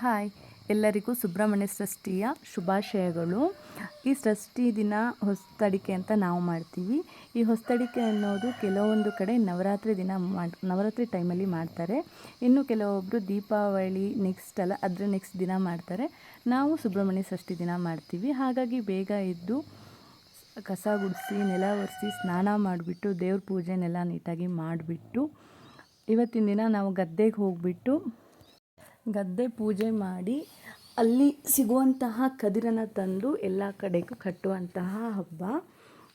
Hi. ಎಲ್ಲರಿಗೂ ಸುಬ್ರಹ್ಮಣ್ಯ ಸೃಷ್ಟಿಯ ಶುಭಾಶಯಗಳು. ಈ ಸೃಷ್ಟಿ ದಿನ ಹೊಸ್ತಡಿಕೆ ಅಂತ ನಾವು ಮಾಡ್ತೀವಿ. ಈ ಹೊಸ್ತಡಿಕೆ ಅನ್ನೋದು ಕೆಲವೊಂದು ಕಡೆ ನವರಾತ್ರಿ ದಿನ ಮಾಡಿ, ನವರಾತ್ರಿ ಟೈಮಲ್ಲಿ ಮಾಡ್ತಾರೆ. ಇನ್ನು ಕೆಲವೊಬ್ಬರು ದೀಪಾವಳಿ ನೆಕ್ಸ್ಟ್ ಅಲ್ಲ, ಅದರ ನೆಕ್ಸ್ಟ್ ದಿನ ಮಾಡ್ತಾರೆ. ನಾವು ಸುಬ್ರಹ್ಮಣ್ಯ ಷಷ್ಠಿ ದಿನ ಮಾಡ್ತೀವಿ. ಹಾಗಾಗಿ ಬೇಗ ಎದ್ದು ಕಸ ಗುಡಿಸಿ, ನೆಲ ಒರೆಸಿ, ಸ್ನಾನ ಮಾಡಿಬಿಟ್ಟು, ದೇವ್ರ ಪೂಜೆನೆಲ್ಲ ನೀಟಾಗಿ ಮಾಡಿಬಿಟ್ಟು, ಇವತ್ತಿನ ದಿನ ನಾವು ಗದ್ದೆಗೆ ಹೋಗಿಬಿಟ್ಟು ಗದ್ದೆ ಪೂಜೆ ಮಾಡಿ ಅಲ್ಲಿ ಸಿಗುವಂತಹ ಕದಿರನ್ನು ತಂದು ಎಲ್ಲ ಕಡೆಗೂ ಕಟ್ಟುವಂತಹ ಹಬ್ಬ.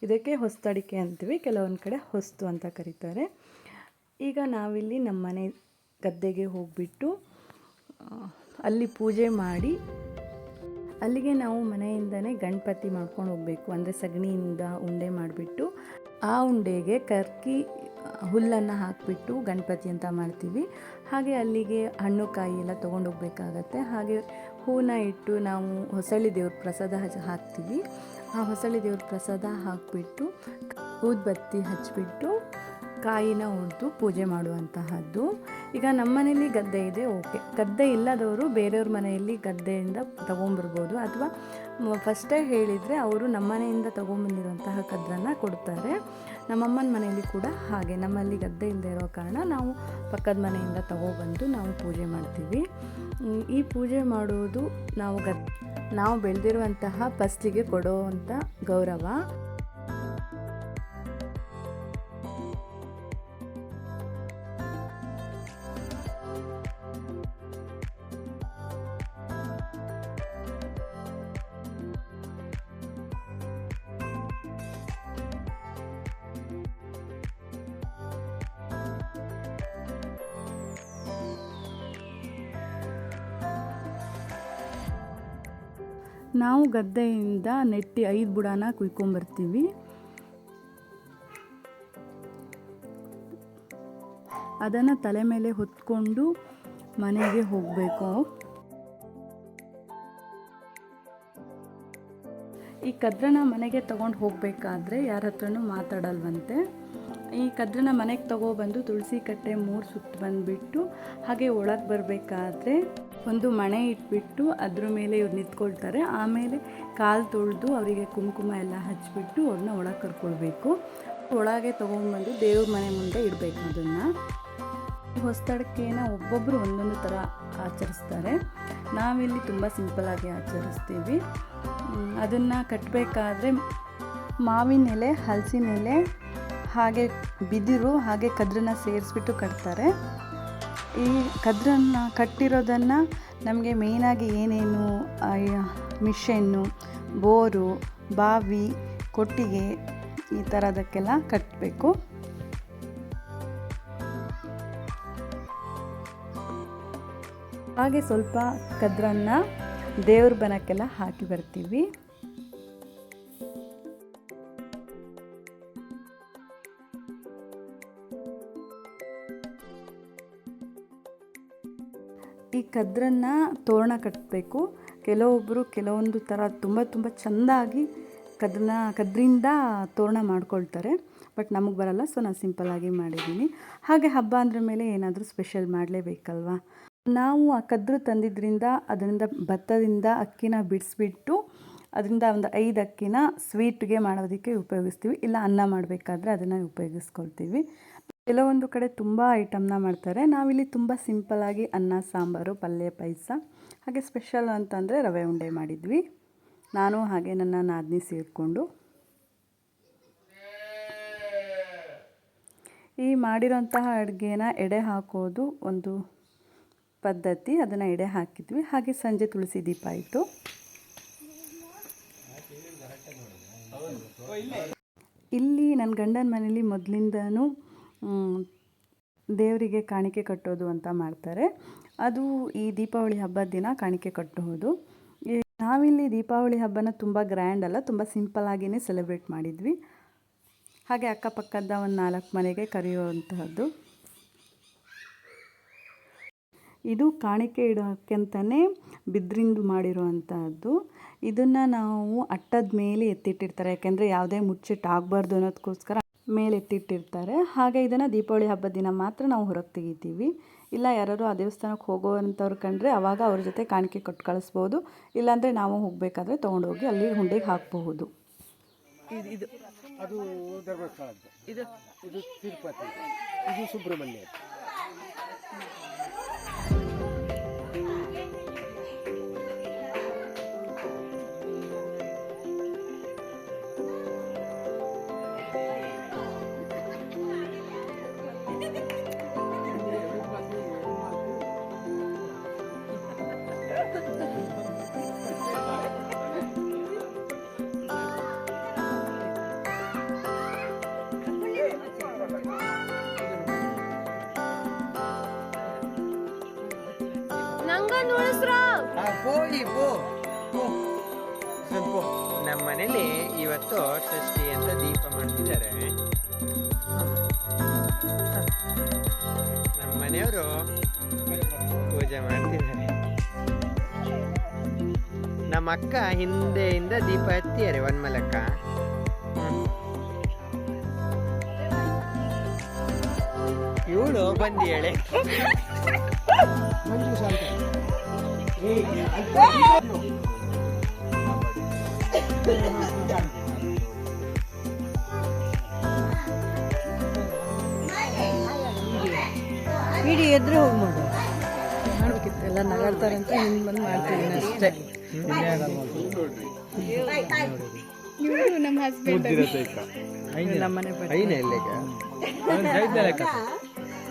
ಇದಕ್ಕೆ ಹೊಸ್ತಡಿಕೆ ಅಂತೀವಿ, ಕೆಲವೊಂದು ಕಡೆ ಹೊಸ್ತು ಅಂತ ಕರೀತಾರೆ. ಈಗ ನಾವಿಲ್ಲಿ ನಮ್ಮ ಮನೆ ಗದ್ದೆಗೆ ಹೋಗಿಬಿಟ್ಟು ಅಲ್ಲಿ ಪೂಜೆ ಮಾಡಿ, ಅಲ್ಲಿಗೆ ನಾವು ಮನೆಯಿಂದನೇ ಗಣಪತಿ ಮಾಡ್ಕೊಂಡು ಹೋಗಬೇಕು. ಅಂದರೆ ಸಗಣಿಯಿಂದ ಉಂಡೆ ಮಾಡಿಬಿಟ್ಟು, ಆ ಉಂಡೆಗೆ ಕರ್ಕಿ ಹುಲ್ಲನ್ನು ಹಾಕಿಬಿಟ್ಟು ಗಣಪತಿ ಅಂತ ಮಾಡ್ತೀವಿ. ಹಾಗೆ ಅಲ್ಲಿಗೆ ಹಣ್ಣು ಕಾಯಿ ಎಲ್ಲ ತೊಗೊಂಡು ಹೋಗಬೇಕಾಗತ್ತೆ. ಹಾಗೆ ಹೂನ ಇಟ್ಟು ನಾವು ಹೊಸಳಿ ದೇವ್ರ ಪ್ರಸಾದ ಹಾಕ್ತೀವಿ. ಆ ಹೊಸಳಿ ದೇವ್ರ ಪ್ರಸಾದ ಹಾಕಿಬಿಟ್ಟು ಊದ್ಬತ್ತಿ ಹಚ್ಚಿಬಿಟ್ಟು ಕಾಯಿನ ಹೊಡೆದು ಪೂಜೆ ಮಾಡುವಂತಹದ್ದು. ಈಗ ನಮ್ಮ ಮನೆಯಲ್ಲಿ ಗದ್ದೆ ಇದೆ, ಓಕೆ. ಗದ್ದೆ ಇಲ್ಲದವರು ಬೇರೆಯವ್ರ ಮನೆಯಲ್ಲಿ ಗದ್ದೆಯಿಂದ ತೊಗೊಂಬರ್ಬೋದು ಅಥವಾ ಫಸ್ಟೇ ಹೇಳಿದರೆ ಅವರು ನಮ್ಮ ಮನೆಯಿಂದ ತೊಗೊಂಬಂದಿರುವಂತಹ ಕದ್ದನ್ನು ಕೊಡ್ತಾರೆ. ನಮ್ಮಮ್ಮನ ಮನೆಯಲ್ಲಿ ಕೂಡ ಹಾಗೆ. ನಮ್ಮಲ್ಲಿ ಗದ್ದೆ ಇಲ್ಲದೆ ಇರೋ ಕಾರಣ ನಾವು ಪಕ್ಕದ ಮನೆಯಿಂದ ತಗೊಬಂದು ನಾವು ಪೂಜೆ ಮಾಡ್ತೀವಿ. ಈ ಪೂಜೆ ಮಾಡುವುದು ನಾವು ಗದ್, ನಾವು ಬೆಳೆದಿರುವಂತಹ ಫಸ್ಟಿಗೆ ಕೊಡೋವಂಥ ಗೌರವ. ನಾವು ಗದ್ದೆಯಿಂದ ನೆಟ್ಟಿ ಐದು ಬುಡಾನ ಕುಯ್ಕೊಂಬರ್ತೀವಿ. ಅದನ್ನು ತಲೆ ಮೇಲೆ ಹೊತ್ಕೊಂಡು ಮನೆಗೆ ಹೋಗಬೇಕು. ಈ ಕದ್ರನ ಮನೆಗೆ ತಗೊಂಡು ಹೋಗಬೇಕಾದ್ರೆ ಯಾರ ಹತ್ರನೂ ಮಾತಾಡಲ್ವಂತೆ. ಈ ಕದ್ರನ ಮನೆಗೆ ತಗೊಬಂದು ತುಳಸಿ ಕಟ್ಟೆ ಮೂರು ಸುತ್ತ ಬಂದುಬಿಟ್ಟು ಹಾಗೆ ಒಳಗೆ ಬರಬೇಕಾದ್ರೆ ಒಂದು ಮಣೆ ಇಟ್ಬಿಟ್ಟು ಅದ್ರ ಮೇಲೆ ಇವ್ರು ನಿಂತ್ಕೊಳ್ತಾರೆ. ಆಮೇಲೆ ಕಾಲು ತೊಳೆದು ಅವರಿಗೆ ಕುಂಕುಮ ಎಲ್ಲ ಹಚ್ಚಿಬಿಟ್ಟು ಅವ್ರನ್ನ ಒಳಗೆ ಕರ್ಕೊಳ್ಬೇಕು. ಒಳಗೆ ತೊಗೊಂಬಂದು ದೇವ್ರ ಮನೆ ಮುಂದೆ ಇಡಬೇಕು ಅದನ್ನು. ಹೊಸತಡಕೆನ ಒಬ್ಬೊಬ್ಬರು ಒಂದೊಂದು ಥರ ಆಚರಿಸ್ತಾರೆ. ನಾವಿಲ್ಲಿ ತುಂಬ ಸಿಂಪಲಾಗಿ ಆಚರಿಸ್ತೀವಿ. ಅದನ್ನು ಕಟ್ಟಬೇಕಾದ್ರೆ ಮಾವಿನ ಎಲೆ, ಹಲಸಿನ ಎಲೆ, ಹಾಗೆ ಬಿದಿರು, ಹಾಗೆ ಕದ್ರನ್ನ ಸೇರಿಸ್ಬಿಟ್ಟು ಕಟ್ತಾರೆ. ಈ ಕದ್ರನ್ನು ಕಟ್ಟಿರೋದನ್ನು ನಮಗೆ ಮೇಯ್ನಾಗಿ ಏನೇನು ಮಿಷನ್ನು, ಬೋರು, ಬಾವಿ, ಕೊಟ್ಟಿಗೆ ಈ ಥರದಕ್ಕೆಲ್ಲ ಕಟ್ಟಬೇಕು ಹಾಗೆ ಸ್ವಲ್ಪ ಕದ್ರನ್ನು ದೇವ್ರ ಬನಕ್ಕೆಲ್ಲ ಹಾಕಿ ಬರ್ತೀವಿ. ಕದ್ರನ್ನು ತೋರಣ ಕಟ್ಟಬೇಕು ಕೆಲವೊಬ್ಬರು ಕೆಲವೊಂದು ಥರ ತುಂಬ ತುಂಬ ಚೆಂದಾಗಿ ಕದ್ರನ್ನ, ಕದ್ರಿಂದ ತೋರಣ ಮಾಡ್ಕೊಳ್ತಾರೆ. ಬಟ್ ನಮಗೆ ಬರಲ್ಲ, ಸೊ ನಾನು ಸಿಂಪಲ್ಲಾಗಿ ಮಾಡಿದ್ದೀನಿ. ಹಾಗೆ ಹಬ್ಬ ಅಂದ್ರ ಮೇಲೆ ಏನಾದರೂ ಸ್ಪೆಷಲ್ ಮಾಡಲೇಬೇಕಲ್ವಾ? ನಾವು ಆ ಕದ್ರು ತಂದಿದ್ದರಿಂದ ಅದರಿಂದ ಭತ್ತದಿಂದ ಅಕ್ಕಿನ ಬಿಡಿಸ್ಬಿಟ್ಟು, ಅದರಿಂದ ಒಂದು ಐದು ಅಕ್ಕಿನ ಸ್ವೀಟ್ಗೆ ಮಾಡೋದಕ್ಕೆ ಉಪಯೋಗಿಸ್ತೀವಿ. ಇಲ್ಲ ಅನ್ನ ಮಾಡಬೇಕಾದ್ರೆ ಅದನ್ನು ಉಪಯೋಗಿಸ್ಕೊಳ್ತೀವಿ. ಕೆಲವೊಂದು ಕಡೆ ತುಂಬ ಐಟಮ್ನ ಮಾಡ್ತಾರೆ. ನಾವಿಲ್ಲಿ ತುಂಬ ಸಿಂಪಲ್ಲಾಗಿ ಅನ್ನ, ಸಾಂಬಾರು, ಪಲ್ಯ, ಪಾಯಸ, ಹಾಗೆ ಸ್ಪೆಷಲ್ ಅಂತಂದರೆ ರವೆ ಉಂಡೆ ಮಾಡಿದ್ವಿ. ನಾನು ಹಾಗೆ ನನ್ನ ನಾದಿನಿ ಸೇರಿಕೊಂಡು. ಈ ಮಾಡಿರೋಂತಹ ಅಡುಗೆನ ಎಡೆ ಹಾಕೋದು ಒಂದು ಪದ್ಧತಿ. ಅದನ್ನು ಎಡೆ ಹಾಕಿದ್ವಿ. ಹಾಗೆ ಸಂಜೆ ತುಳಸಿ ದೀಪ ಆಯಿತು ಇಲ್ಲಿ ನನ್ನ ಗಂಡನ ಮನೇಲಿ ಮೊದಲಿಂದನೂ ದೇವರಿಗೆ ಕಾಣಿಕೆ ಕಟ್ಟೋದು ಅಂತ ಮಾಡ್ತಾರೆ. ಅದು ಈ ದೀಪಾವಳಿ ಹಬ್ಬದ ದಿನ ಕಾಣಿಕೆ ಕಟ್ಟೋದು ನಾವಿಲ್ಲಿ ದೀಪಾವಳಿ ಹಬ್ಬನ ತುಂಬ ಗ್ರ್ಯಾಂಡ್ ಅಲ್ಲ, ತುಂಬ ಸಿಂಪಲ್ಲಾಗಿಯೇ ಸೆಲೆಬ್ರೇಟ್ ಮಾಡಿದ್ವಿ. ಹಾಗೆ ಅಕ್ಕಪಕ್ಕದ ಒಂದು ನಾಲ್ಕು ಮನೆಗೆ ಕರೆಯುವಂತಹದ್ದು. ಇದು ಕಾಣಿಕೆ ಇಡೋಕ್ಕಂತಲೇ ಬಿದ್ರಿಂದು ಮಾಡಿರುವಂತಹದ್ದು. ಇದನ್ನು ನಾವು ಅಟ್ಟದ ಮೇಲೆ ಎತ್ತಿಟ್ಟಿರ್ತಾರೆ. ಯಾಕೆಂದರೆ ಯಾವುದೇ ಮುಚ್ಚಿಟ್ಟಾಗಬಾರ್ದು ಅನ್ನೋದಕ್ಕೋಸ್ಕರ ಮೇಲೆ ಎತ್ತಿಟ್ಟಿರ್ತಾರೆ ಹಾಗೆ ಇದನ್ನು ದೀಪಾವಳಿ ಹಬ್ಬದ ದಿನ ಮಾತ್ರ ನಾವು ಹೊರಗೆ ತೆಗಿತೀವಿ. ಇಲ್ಲ ಯಾರಾದ್ರು ಆ ದೇವಸ್ಥಾನಕ್ಕೆ ಹೋಗೋವಂಥವ್ರು ಕಂಡ್ರೆ ಅವಾಗ ಅವ್ರ ಜೊತೆ ಕಾಣಿಕೆ ಕೊಟ್ಟು ಕಳಿಸ್ಬೋದು. ಇಲ್ಲಾಂದರೆ ನಾವು ಹೋಗಬೇಕಾದ್ರೆ ತೊಗೊಂಡೋಗಿ ಅಲ್ಲಿ ಹುಂಡಿಗೆ ಹಾಕಬಹುದು. ಇದು ಇದು ಅದು ಧರ್ಮಸ್ಥಳದ್ದು. ಇದು ಇದು ತಿರುಪತಿ. ಇದು ಸುಬ್ರಹ್ಮಣ್ಯ. ನಂಗೊಂದು ಉಳಿಸ್ರ ನಮ್ಮ ಮನೇಲಿ ಇವತ್ತು ಷಷ್ಠಿ ಅಂತ ದೀಪ ಮಾಡ್ತಿದ್ದಾರೆ. ನಮ್ಮ ಮನೆಯವರು ಪೂಜೆ ಮಾಡ್ತಿದ್ದಾರೆ. ನಮ್ಮ ಅಕ್ಕ ಹಿಂದೆಯಿಂದ ದೀಪ ಹತ್ತಿದ್ದಾರೆ ವನ್ಮಲಕ್ಕ ಇವಳು ಹೇಳಿ ಇಡೀ ಎದ್ರೆ ಹೋಗಿ ಮಾಡು ಮಾಡ್ಬೇಕಿತ್ತು ಎಲ್ಲ ನಗಾಡ್ತಾರೆ ಅಂತ ಹಿಂಗೆ ಬಂದು ಮಾಡ್ತೀನಿ ಅಷ್ಟೇ ನಮ್ಮ ಹಸ್ಬೆಂಡ್ ನಮ್ಮನೆ ಬಟ್ಟೆ ಐನೇ ಇಲ್ಲಿಗ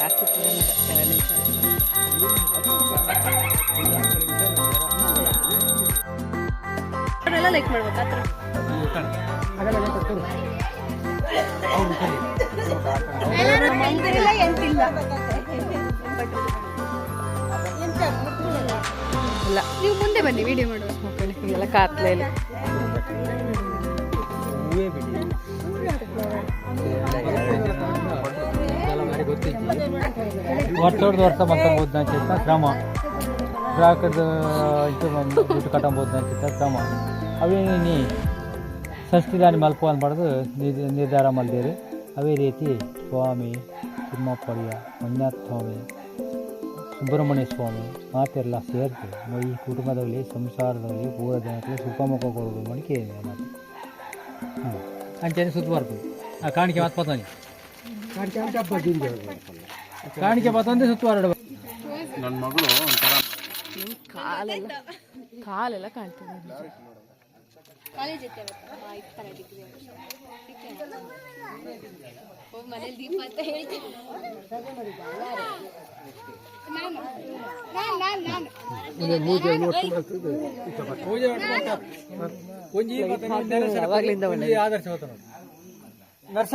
ಜಾಸ್ತಿ ಎರಡು ನಿಮಿಷ ಲೈಕ್ ಮಾಡ್ಬೇಕು ಇಲ್ಲ. ನೀವು ಮುಂದೆ ಬನ್ನಿ ವಿಡಿಯೋ ಮಾಡುವ ಓಕೆ ಈಗೆಲ್ಲ ಕಾತ್ಲೇ ಇಲ್ಲ. ಹೂವೇ ಬಿಡಿ. ವರ್ಷದ ವರ್ಷ ಮಂತಬಹುದು ಅಂಚಿತ್ತ ಕ್ರಮ ಗ್ರಾಹಕದ ಇದು ದುಡ್ಡು ಕಟ್ಟಬಹುದು ಅಂತ ಕ್ರಮ ಅವೇನಿ ಷಷ್ಠಿದಾನಿ ಮಲ್ಪ ಅನ್ಬಾರ್ದು ನಿರ್- ನಿರ್ಧಾರ ಮಾಡಿದ್ದೀರಿ ಅವೇ ರೀತಿ ಸ್ವಾಮಿ ತಿಮ್ಮಪ್ಪಯ್ಯ ಮಂಜುನಾಥ ಸ್ವಾಮಿ ಸುಬ್ರಹ್ಮಣ್ಯ ಸ್ವಾಮಿ ಮಾತೆಲ್ಲ ಸೇರಿಸಿ ಈ ಕುಟುಂಬದಲ್ಲಿ, ಸಂಸಾರದಲ್ಲಿ ಪೂರ ಜನಕ್ಕೆ ಸುಖಮುಖ ಕೊಡೋದು ಮಡಿಕೆ ಮಾತು. ಹಾಂ. ಅಂಚೆನೆ ಸುತ್ತಬಾರ್ದು ಆ ಕಾಣಿಕೆ ಮಾತು ಪತ್ತಾನೆ ಕಾಣಿಕೆ ಅಂತ ಕಾಣಿಕೆ ಪತ್ತಂದೆ ಸುತ್ತುವಾರಡು ನನ್ನ ಮಗಳು ಒಂಥರ ಕಾಲೆಲ್ಲ ಕಾಲೆಲ್ಲ ಕಾಣ್ತದೆ. ಕಾಲೇಜ್ ಮನೇಲಿ ದೀಪ ಅಂತ ಹೇಳ್ತೀನಿ ಪೂಜೆ ಆದರ್ಶ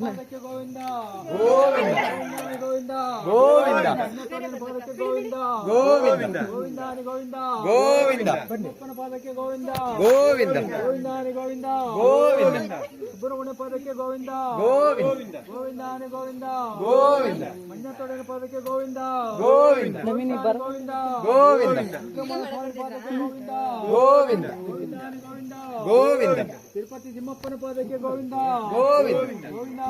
ಹಾ ಇಲ್ಲ ಇದ್ದಾನೆ ಕಡೆ ಬಂದು ಟ್ಯಾಪ್ಗೆ ಗೋವಿಂದ ತಿರುಪತಿ ತಿಮ್ಮಪ್ಪನ ಪಾದಕ್ಕೆ ಗೋವಿಂದ ಹಾ ಸುಬ್ರಹ್ಮಣ್ಯ ಪಾದಕ್ಕೆ ಗೋವಿಂದ ಗೋವಿಂದ ಗೋವಿಂದ ಪಾದಕ್ಕೆ ಗೋವಿಂದ ಗೋವಿಂದ ಗೋವಿಂದಾನಿ ಗೋವಿಂದ ಗೋವಿಂದ ತಿಮ್ಮಪ್ಪನ ಪಾದಕ್ಕೆ ಗೋವಿಂದ ಗೋವಿಂದ ಗೋವಿಂದಾನಿ ಗೋವಿಂದ ಗೋವಿಂದ ಸುಬ್ರಹ್ಮಣ್ಯ ಪಾದಕ್ಕೆ ಗೋವಿಂದ ಗೋವಿಂದ ಗೋವಿಂದಾನಿ ಗೋವಿಂದ ಗೋವಿಂದ ಮಂಜತ್ತೊಡನ ಪಾದಕ್ಕೆ ಗೋವಿಂದ ಗೋವಿಂದ ನವೀನಿ ಬರ ಗೋವಿಂದ ಗೋವಿಂದ ಸುಬ್ರಹ್ಮಣ್ಯ ಸ್ವಾಮಿ ಪಾದಕ್ಕೆ ಗೋವಿಂದ ಗೋವಿಂದ ಗೋವಿಂದಾನಿ ಗೋವಿಂದ ಗೋವಿಂದ ತಿರುಪತಿ ತಿಮ್ಮಪ್ಪನ ಪಾದಕ್ಕೆ ಗೋವಿಂದ ಗೋವಿಂದ ಗೋವಿಂದ